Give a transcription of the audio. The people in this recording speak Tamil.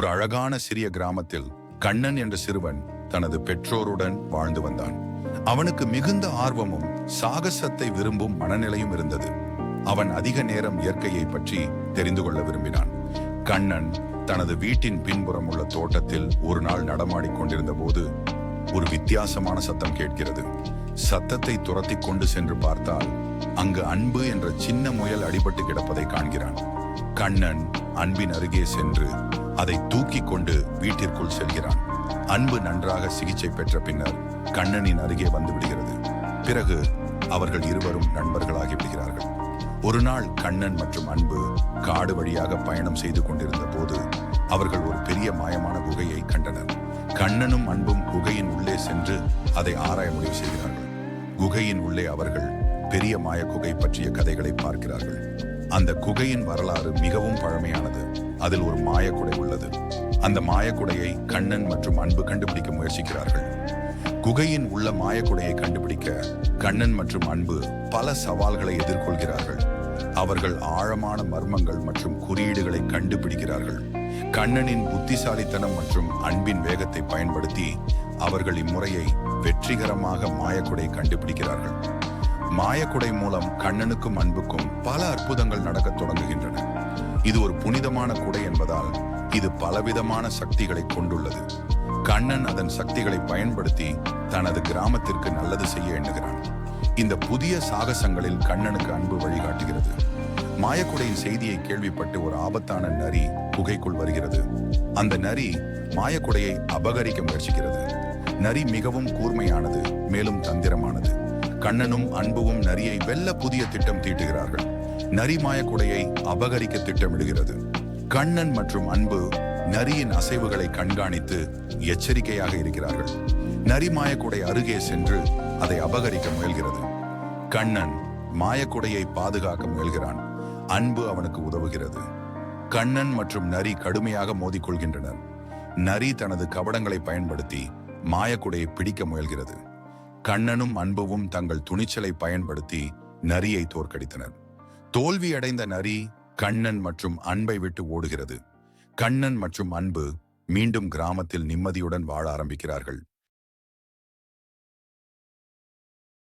ஒரு அழகான சிறிய கிராமத்தில் கண்ணன் என்ற சிறுவன் தனது பெற்றோருடன் வாழ்ந்து வந்தான். அவனுக்கு மிகுந்த ஆர்வமும் சாகசத்தை விரும்பும் மனநிலையும் இருந்தது. அவன் அதிக நேரம் இயற்கையை பற்றி தெரிந்து கொள்ள விரும்பினான். கண்ணன் தனது வீட்டின் பின்புறம் உள்ள தோட்டத்தில் ஒரு நாள் நடமாடிக் கொண்டிருந்த போது ஒரு வித்தியாசமான சத்தம் கேட்கிறது. சத்தத்தை துரத்தி கொண்டு சென்று பார்த்தால் அங்கு அன்பு என்ற சின்ன முயல் அடிபட்டு கிடப்பதை காண்கிறான். கண்ணன் அன்பின் அருகே சென்று அதை தூக்கி கொண்டு வீட்டிற்குள் செல்கிறான். அன்பு நன்றாக சிகிச்சை பெற்ற பின்னர் கண்ணனின் அருகே வந்து விடுகிறது. பிறகு அவர்கள் இருவரும் நண்பர்களாகி விடுகிறார்கள். ஒரு நாள் கண்ணன் மற்றும் அன்பு காடு வழியாக பயணம் செய்து கொண்டிருந்த போது அவர்கள் ஒரு பெரிய மாயமான குகையை கண்டனர். கண்ணனும் அன்பும் குகையின் உள்ளே சென்று அதை ஆராய முடிவு செய்கிறார்கள். குகையின் உள்ளே அவர்கள் பெரிய மாய குகை பற்றிய கதைகளை பார்க்கிறார்கள். அந்த குகையின் வரலாறு மிகவும் பழமையானது. அதில் ஒரு மாயக்குடை உள்ளது. அந்த மாயக்குடையை கண்ணன் மற்றும் அன்பு கண்டுபிடிக்க முயற்சிக்கிறார்கள். குகையின் உள்ள மாயக்குடையை கண்டுபிடிக்க கண்ணன் மற்றும் அன்பு பல சவால்களை எதிர்கொள்கிறார்கள். அவர்கள் ஆழமான மர்மங்கள் மற்றும் குறியீடுகளை கண்டுபிடிக்கிறார்கள். கண்ணனின் புத்திசாலித்தனம் மற்றும் அன்பின் வேகத்தை பயன்படுத்தி அவர்கள் இம்முறையை வெற்றிகரமாக மாயக்குடை கண்டுபிடிக்கிறார்கள். மாயக்குடை மூலம் கண்ணனுக்கும் அன்புக்கும் பல அற்புதங்கள் நடக்கத் தொடங்குகின்றன. இது ஒரு புனிதமான குடை என்பதால் இது பலவிதமான சக்திகளை கொண்டுள்ளது. கண்ணன் அதன் சக்திகளை பயன்படுத்தி தனது கிராமத்திற்கு நல்லது செய்ய எண்ணுகிறான். இந்த புதிய சாகசங்களில் கண்ணனுக்கு அன்பு வழிகாட்டுகிறது. மாயக்குடையின் செய்தியை கேள்விப்பட்டு ஒரு ஆபத்தான நரி குகைக்குள் வருகிறது. அந்த நரி மாயக்குடையை அபகரிக்க முயற்சிக்கிறது. நரி மிகவும் கூர்மையானது மேலும் தந்திரமானது. கண்ணனும் அன்புவும் நரியை வெல்ல புதிய திட்டம் தீட்டுகிறார்கள். நரி மாயக்குடையை அபகரிக்க திட்டமிடுகிறது. கண்ணன் மற்றும் அன்பு நரியின் அசைவுகளை கண்காணித்து எச்சரிக்கையாக இருக்கிறார்கள். நரி மாயக்குடை அருகே சென்று அதை அபகரிக்க முயல்கிறது. கண்ணன் மாயக்குடையை பாதுகாக்க முயல்கிறான். அன்பு அவனுக்கு உதவுகிறது. கண்ணன் மற்றும் நரி கடுமையாக மோதிக்கொள்கின்றனர். நரி தனது கபடங்களை பயன்படுத்தி மாயக்குடையை பிடிக்க முயல்கிறது. கண்ணனும் அன்புவும் தங்கள் துணிச்சலை பயன்படுத்தி நரியை தோற்கடித்தனர். தோல்வியடைந்த நரி கண்ணன் மற்றும் அன்பை விட்டு ஓடுகிறது. கண்ணன் மற்றும் அன்பு மீண்டும் கிராமத்தில் நிம்மதியுடன் வாழ ஆரம்பிக்கிறார்கள்.